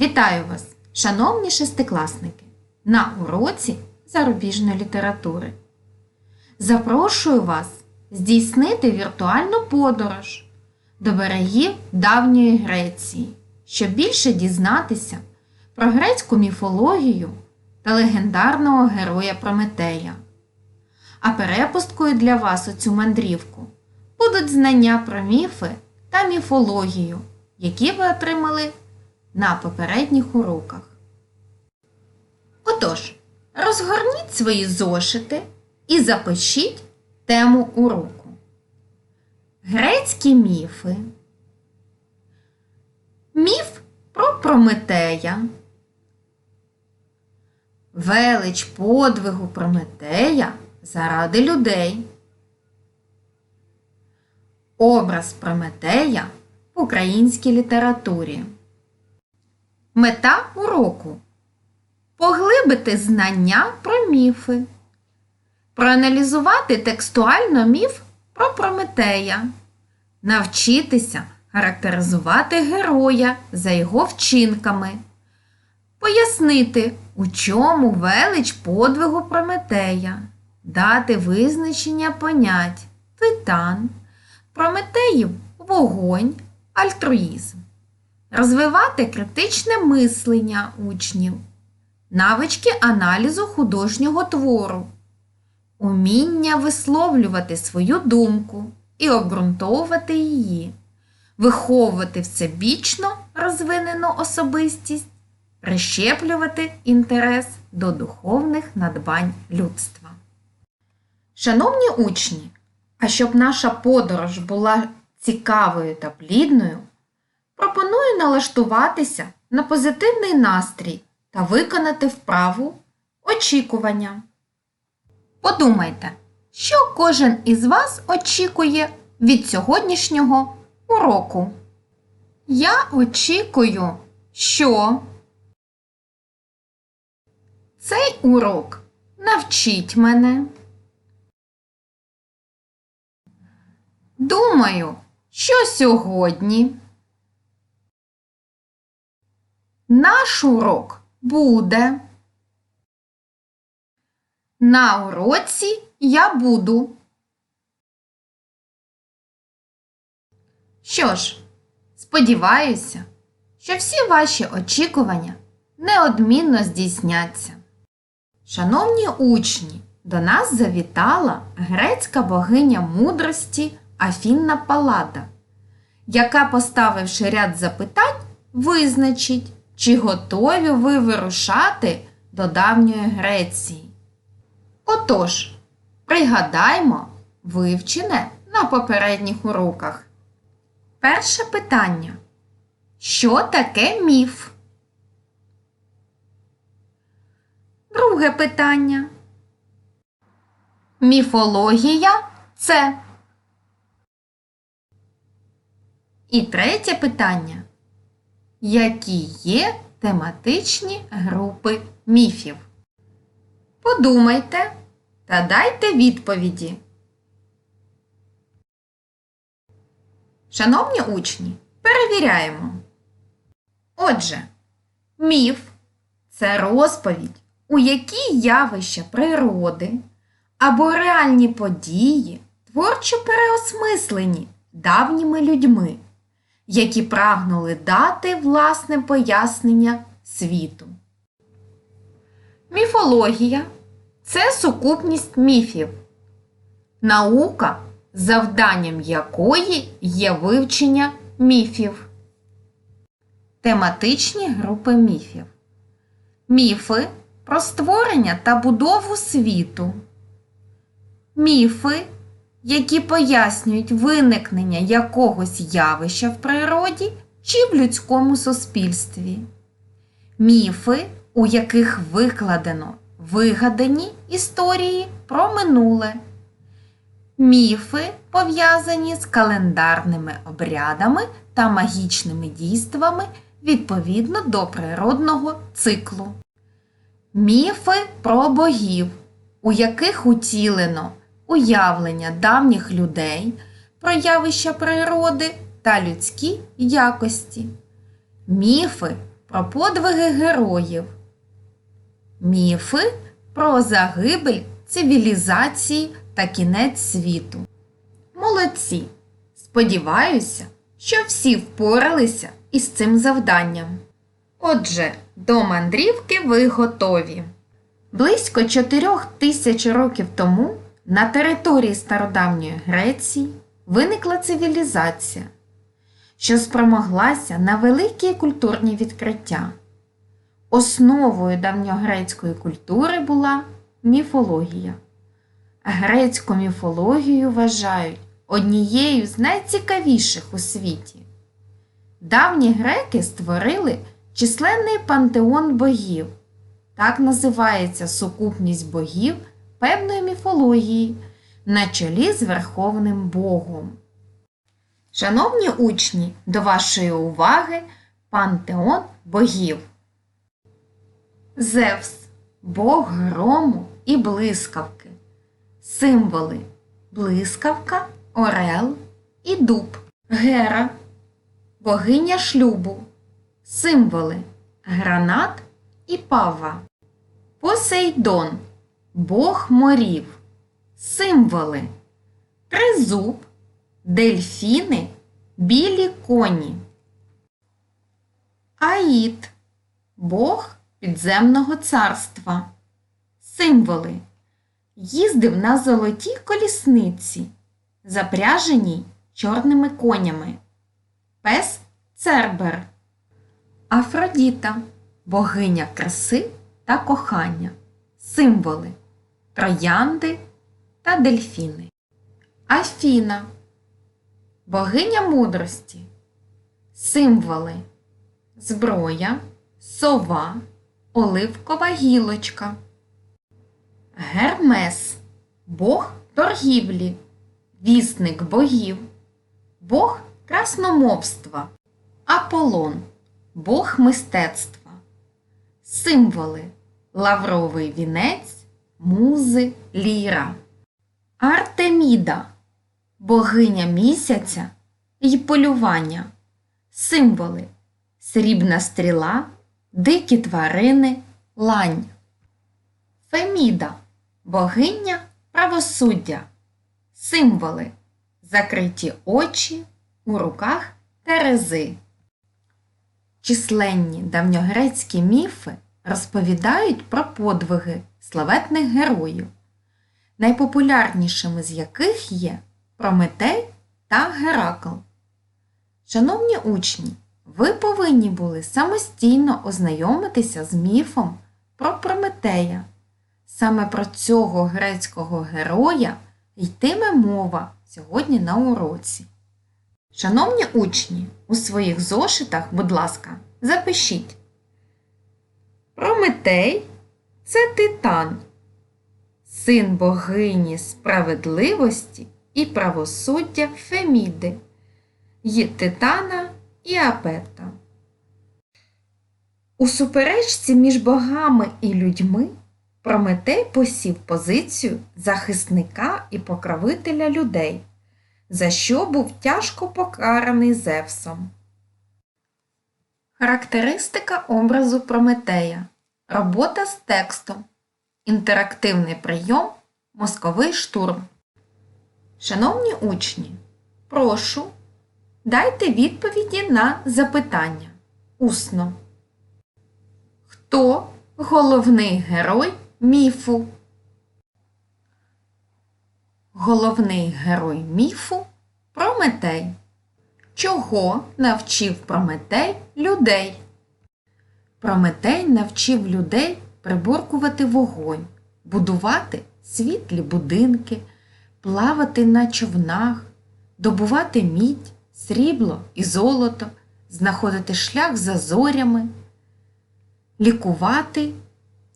Вітаю вас, шановні шестикласники, на уроці зарубіжної літератури. Запрошую вас здійснити віртуальну подорож до берегів давньої Греції, щоб більше дізнатися про грецьку міфологію та легендарного героя Прометея. А перепусткою для вас у цю мандрівку будуть знання про міфи та міфологію, які ви отримали на попередніх уроках. Отож, розгорніть свої зошити і запишіть тему уроку. Грецькі міфи. Міф про Прометея. Велич подвигу Прометея заради людей. Образ Прометея в українській літературі. Мета уроку поглибити знання про міфи, проаналізувати текстуально міф про Прометея, навчитися характеризувати героя за його вчинками, пояснити, у чому велич подвигу Прометея, дати визначення понять титан, Прометеїв вогонь, альтруїзм розвивати критичне мислення учнів, навички аналізу художнього твору, уміння висловлювати свою думку і обґрунтовувати її, виховувати всебічно розвинену особистість, прищеплювати інтерес до духовних надбань людства. Шановні учні, а щоб наша подорож була цікавою та плідною, пропоную налаштуватися на позитивний настрій та виконати вправу очікування. Подумайте, що кожен із вас очікує від сьогоднішнього уроку. Я очікую, що цей урок навчить мене. Думаю, що сьогодні наш урок буде. На уроці я буду. Що ж, сподіваюся, що всі ваші очікування неодмінно здійсняться. Шановні учні, до нас завітала грецька богиня мудрості Афінна Палада, яка, поставивши ряд запитань, визначить, чи готові ви вирушати до давньої Греції. Отож, пригадаймо вивчене на попередніх уроках. Перше питання. Що таке міф? Друге питання. Міфологія це. І третє питання. Які є тематичні групи міфів? Подумайте та дайте відповіді. Шановні учні, перевіряємо. Отже, міф це розповідь, у якій явища природи або реальні події творчо переосмислені давніми людьми, які прагнули дати власне пояснення світу. Міфологія це сукупність міфів, наука, завданням якої є вивчення міфів. Тематичні групи міфів. Міфи про створення та будову світу. Міфи, які пояснюють виникнення якогось явища в природі чи в людському суспільстві. Міфи, у яких викладено вигадані історії про минуле. Міфи, пов'язані з календарними обрядами та магічними дійствами відповідно до природного циклу. Міфи про богів, у яких утілено уявлення давніх людей про явища природи та людські якості. Міфи про подвиги героїв. Міфи про загибель цивілізації та кінець світу. Молодці! Сподіваюся, що всі впоралися із цим завданням. Отже, до мандрівки ви готові. Близько чотирьох тисяч років тому на території стародавньої Греції виникла цивілізація, що спромоглася на великі культурні відкриття. Основою давньогрецької культури була міфологія. Грецьку міфологію вважають однією з найцікавіших у світі. Давні греки створили численний пантеон богів. Так називається сукупність богів певної міфології на чолі з Верховним Богом. Шановні учні, до вашої уваги пантеон богів. Зевс Бог грому і блискавки. Символи блискавка, орел і дуб. Гера богиня шлюбу. Символи гранат і пава. Посейдон Бог морів. Символи тризуб, дельфіни, білі коні. Аїд Бог підземного царства. Символи їздив на золотій колісниці, запряженій чорними конями. Пес Цербер. Афродіта богиня краси та кохання. Символи троянди та дельфіни. Афіна богиня мудрості. Символи зброя, сова, оливкова гілочка. Гермес Бог торгівлі, вісник богів, Бог красномовства, Аполлон Бог мистецтва. Символи лавровий вінець, музи, ліра. Артеміда богиня місяця й полювання. Символи срібна стріла, дикі тварини, лань. Феміда богиня правосуддя. Символи закриті очі, у руках терези. Численні давньогрецькі міфи розповідають про подвиги славетних героїв, найпопулярнішими з яких є Прометей та Геракл. Шановні учні, ви повинні були самостійно ознайомитися з міфом про Прометея. Саме про цього грецького героя йтиме мова сьогодні на уроці. Шановні учні, у своїх зошитах, будь ласка, запишіть. Прометей це титан, син богині справедливості і правосуддя Феміди, й титана і Апета. У суперечці між богами і людьми Прометей посів позицію захисника і покровителя людей, за що був тяжко покараний Зевсом. Характеристика образу Прометея. Робота з текстом. Інтерактивний прийом. Мозковий штурм. Шановні учні, прошу, дайте відповіді на запитання. Усно. Хто головний герой міфу? Головний герой міфу Прометей. Чого навчив Прометей людей? Прометей навчив людей приборкувати вогонь, будувати світлі будинки, плавати на човнах, добувати мідь, срібло і золото, знаходити шлях за зорями, лікувати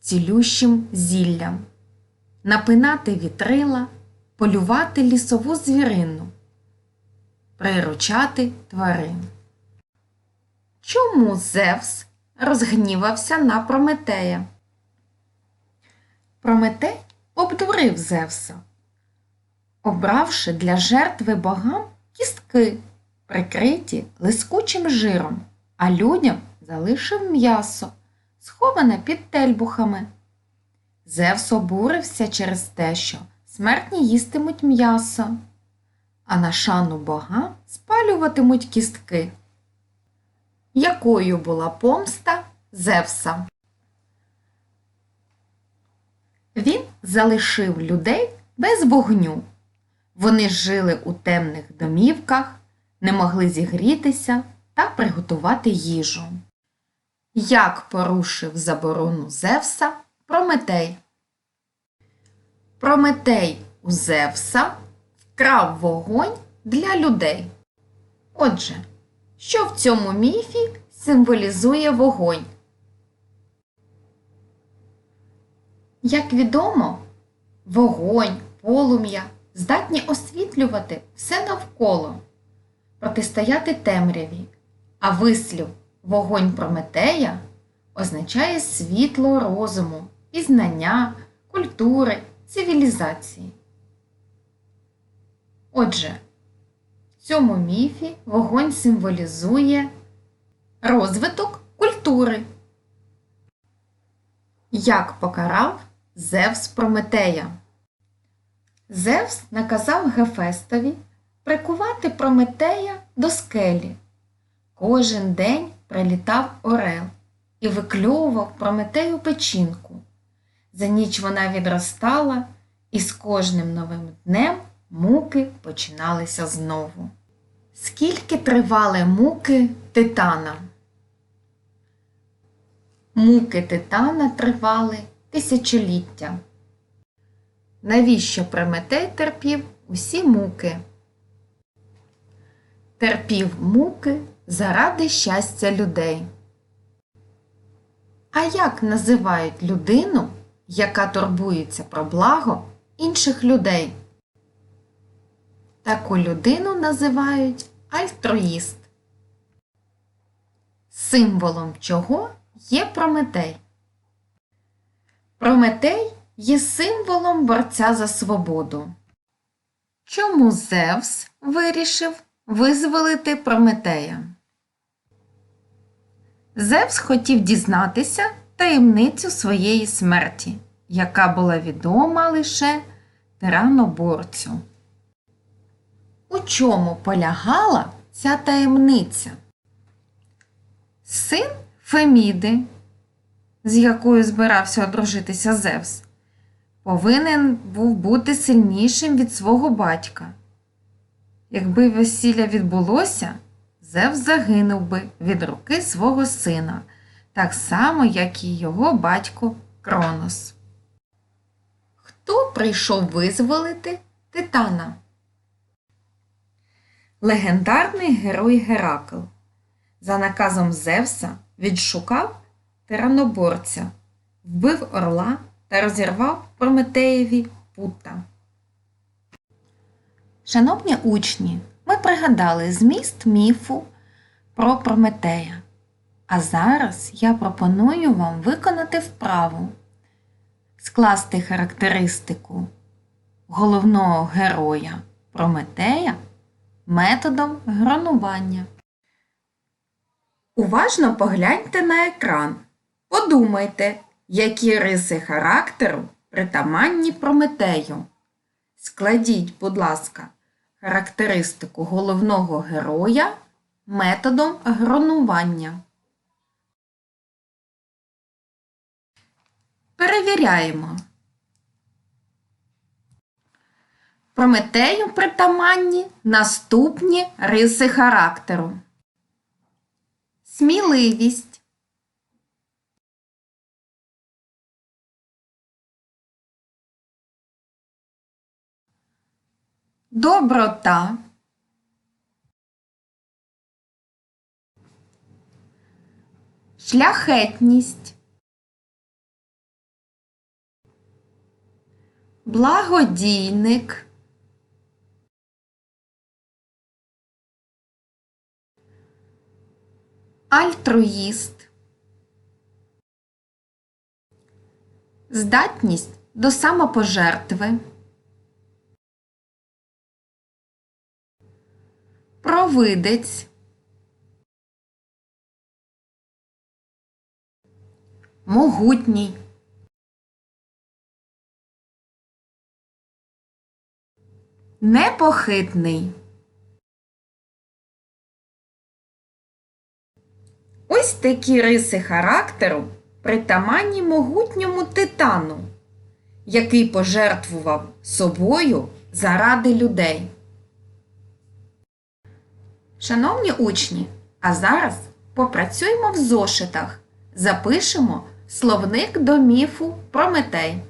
цілющим зіллям, напинати вітрила, полювати лісову звірину, приручати тварин. Чому Зевс розгнівався на Прометея? Прометей обдурив Зевса, обравши для жертви богам кістки, прикриті лискучим жиром, а людям залишив м'ясо, сховане під тельбухами. Зевс обурився через те, що смертні їстимуть м'ясо, а на шану бога спалюватимуть кістки. Якою була помста Зевса? Він залишив людей без вогню. Вони жили у темних домівках, не могли зігрітися та приготувати їжу. Як порушив заборону Зевса Прометей? Прометей у Зевса вкрав вогонь для людей. Отже, що в цьому міфі символізує вогонь? Як відомо, вогонь, полум'я здатні освітлювати все навколо, протистояти темряві, а вислів вогонь Прометея означає світло розуму, пізнання, культури, цивілізації. Отже, цьому міфі вогонь символізує розвиток культури. Як покарав Зевс Прометея? Зевс наказав Гефестові прикувати Прометея до скелі. Кожен день прилітав орел і викльовував Прометею печінку. За ніч вона відростала, і з кожним новим днем муки починалися знову. Скільки тривали муки титана? Муки титана тривали тисячоліття. Навіщо Прометей терпів усі муки? Терпів муки заради щастя людей. А як називають людину, яка турбується про благо інших людей? Таку людину називають альтруїст. Символом чого є Прометей? Прометей є символом борця за свободу. Чому Зевс вирішив визволити Прометея? Зевс хотів дізнатися таємницю своєї смерті, яка була відома лише тираноборцю. У чому полягала ця таємниця? Син Феміди, з якою збирався одружитися Зевс, повинен був бути сильнішим від свого батька. Якби весілля відбулося, Зевс загинув би від руки свого сина, так само, як і його батько Кронос. Хто прийшов визволити Титана? Легендарний герой Геракл. За наказом Зевса відшукав тираноборця, вбив орла та розірвав Прометеєві пута. Шановні учні, ми пригадали зміст міфу про Прометея. А зараз я пропоную вам виконати вправу, скласти характеристику головного героя Прометея методом гранування. Уважно погляньте на екран. Подумайте, які риси характеру притаманні Прометею. Складіть, будь ласка, характеристику головного героя методом гранування. Перевіряємо. Прометею притаманні наступні риси характеру. Сміливість. Доброта. Шляхетність. Благодійник. Альтруїст. Здатність до самопожертви. Провидець. могутній. Непохитний. Ось такі риси характеру притаманні могутньому титану, який пожертвував собою заради людей. Шановні учні, а зараз попрацюємо в зошитах. Запишемо словник до міфу Прометей.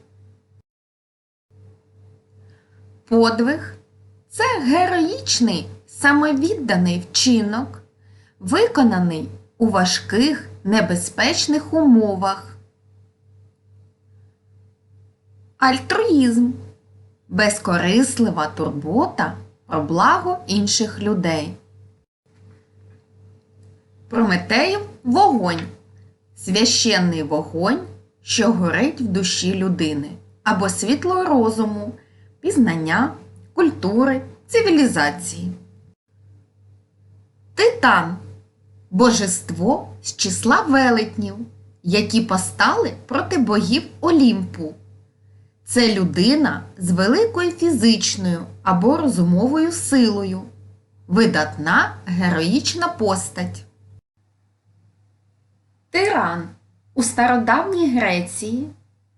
Подвиг це героїчний самовідданий вчинок, виконаний у важких небезпечних умовах. Альтруїзм безкорислива турбота про благо інших людей. Прометеїв вогонь священний вогонь, що горить в душі людини, або світло розуму, пізнання, культури, цивілізації. Титан божество з числа велетнів, які постали проти богів Олімпу. Це людина з великою фізичною або розумовою силою, видатна героїчна постать. Тиран у стародавній Греції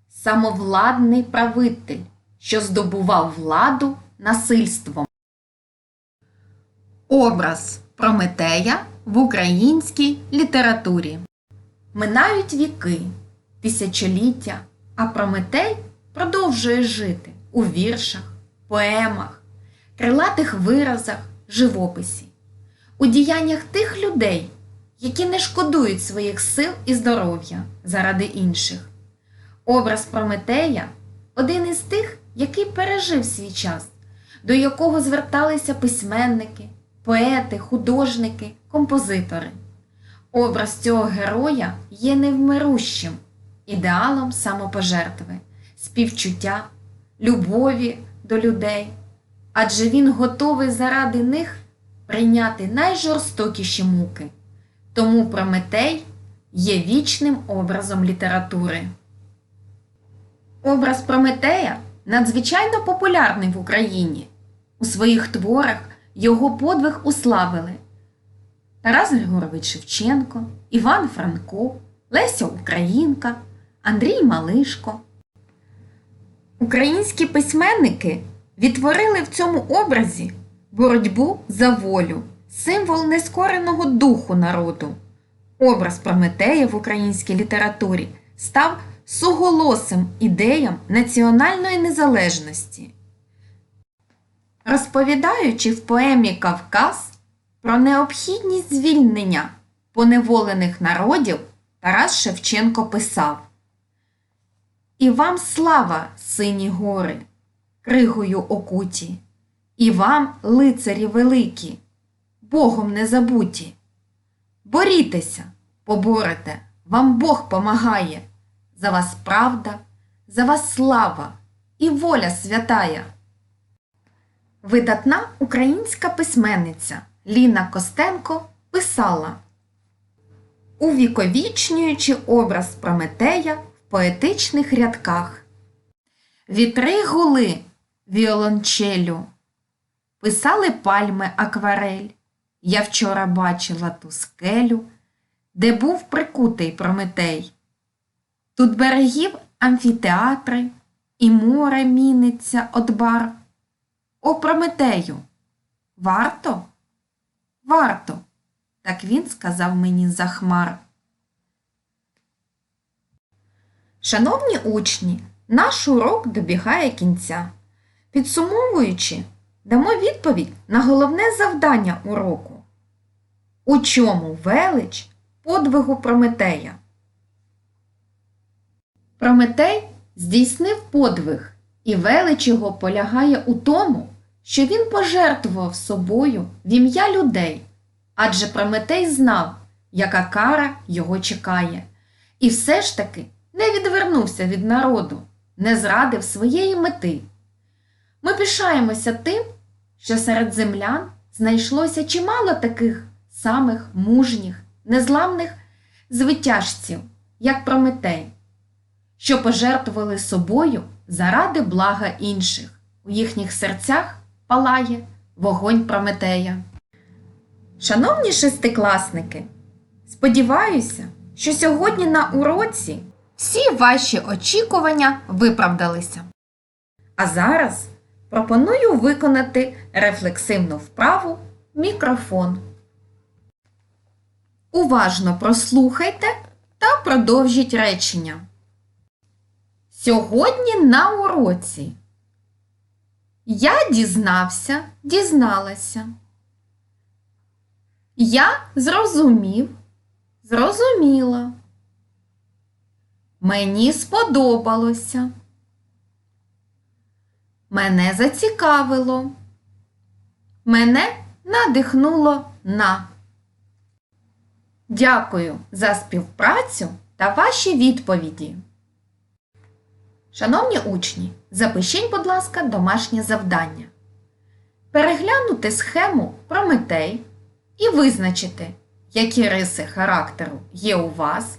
самовладний правитель, що здобував владу насильством. Образ Прометея в українській літературі. Минають віки, тисячоліття, а Прометей продовжує жити у віршах, поемах, крилатих виразах, живописі, у діяннях тих людей, які не шкодують своїх сил і здоров'я заради інших. Образ Прометея один із тих, який пережив свій час, до якого зверталися письменники, поети, художники, композитори. Образ цього героя є невмирущим, ідеалом самопожертви, співчуття, любові до людей, адже він готовий заради них прийняти найжорстокіші муки. Тому Прометей є вічним образом літератури. Образ Прометея надзвичайно популярний в Україні. У своїх творах його подвиг уславили Тарас Григорович Шевченко, Іван Франко, Леся Українка, Андрій Малишко. Українські письменники відтворили в цьому образі боротьбу за волю, символ нескореного духу народу. Образ Прометея в українській літературі став суголосим ідеям національної незалежності. Розповідаючи в поемі Кавказ про необхідність звільнення поневолених народів, Тарас Шевченко писав І вам слава, сині гори, кригою окуті, і вам, лицарі великі, Богом не забуті. Борітеся, поборете, вам Бог помагає, за вас правда, за вас слава і воля святая. Видатна українська письменниця Ліна Костенко писала Увіковічнюючи образ Прометея в поетичних рядках. Вітри гули віолончелю, писали пальми акварель. Я вчора бачила ту скелю, де був прикутий Прометей. Тут берегів амфітеатри, і море міниться од бар. О Прометею, варто? Варто, так він сказав мені за хмар. Шановні учні, наш урок добігає кінця. Підсумовуючи, дамо відповідь на головне завдання уроку. У чому велич подвигу Прометея? Прометей здійснив подвиг, і велич його полягає у тому, що він пожертвував собою в ім'я людей, адже Прометей знав, яка кара його чекає, і все ж таки не відвернувся від народу, не зрадив своєї мети. Ми пишаємося тим, що серед землян знайшлося чимало таких самих мужніх, незламних звитяжців, як Прометей, що пожертвували собою заради блага інших. У їхніх серцях палає вогонь Прометея. Шановні шестикласники, сподіваюся, що сьогодні на уроці всі ваші очікування виправдалися. А зараз пропоную виконати рефлексивну вправу мікрофон. Уважно прослухайте та продовжіть речення. Сьогодні на уроці я дізнався, дізналася. Я зрозумів, зрозуміла. Мені сподобалося. Мене зацікавило. Мене надихнуло на. Дякую за співпрацю та ваші відповіді. Шановні учні, запишіть, будь ласка, домашнє завдання. Переглянути схему Прометей і визначити, які риси характеру є у вас,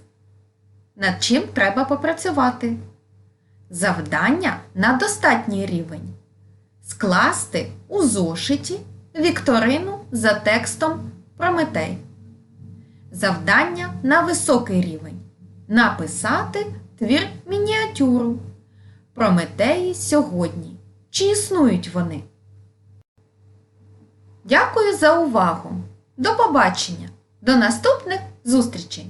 над чим треба попрацювати. Завдання на достатній рівень. Скласти у зошиті вікторину за текстом Прометей. Завдання на високий рівень. Написати твір мініатюру. Прометеї сьогодні. Чи існують вони? Дякую за увагу. До побачення. До наступних зустрічей!